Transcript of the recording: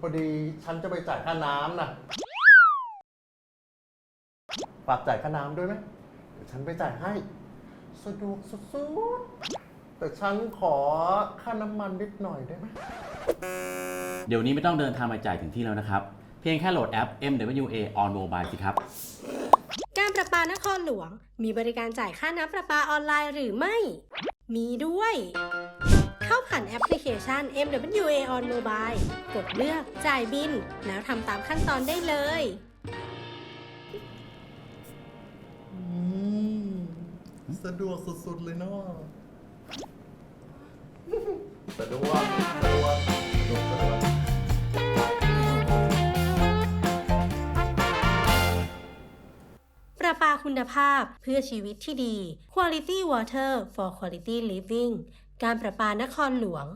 พอดีฉันจะไปจ่ายค่าน้ำนะฝากจ่ายค่าน้ำด้วยไหมเดี๋ยวฉันไปจ่ายให้ สะดวกสุดๆ แต่ฉันขอค่าน้ำมันนิดหน่อยได้ไหมเดี๋ยวนี้ไม่ต้องเดินทางมาจ่ายถึงที่แล้วนะครับ เพียงแค่โหลดแอป MWA on mobile สิครับ การประปานครหลวง มีบริการจ่ายค่าน้ำประปาออนไลน์หรือไม่ มีด้วยเข้าผ่าน แอปพลิเคชัน MWA on mobile กดเลือกจ่ายบิน แล้วทำตามขั้นตอนได้เลยอืมสะดวกสุดๆเลยเนาะสะดวกสะดวกสะดวกสะดวกประปาคุณภาพเพื่อชีวิตที่ดี Quality Water for Quality Living การประปานครหลวง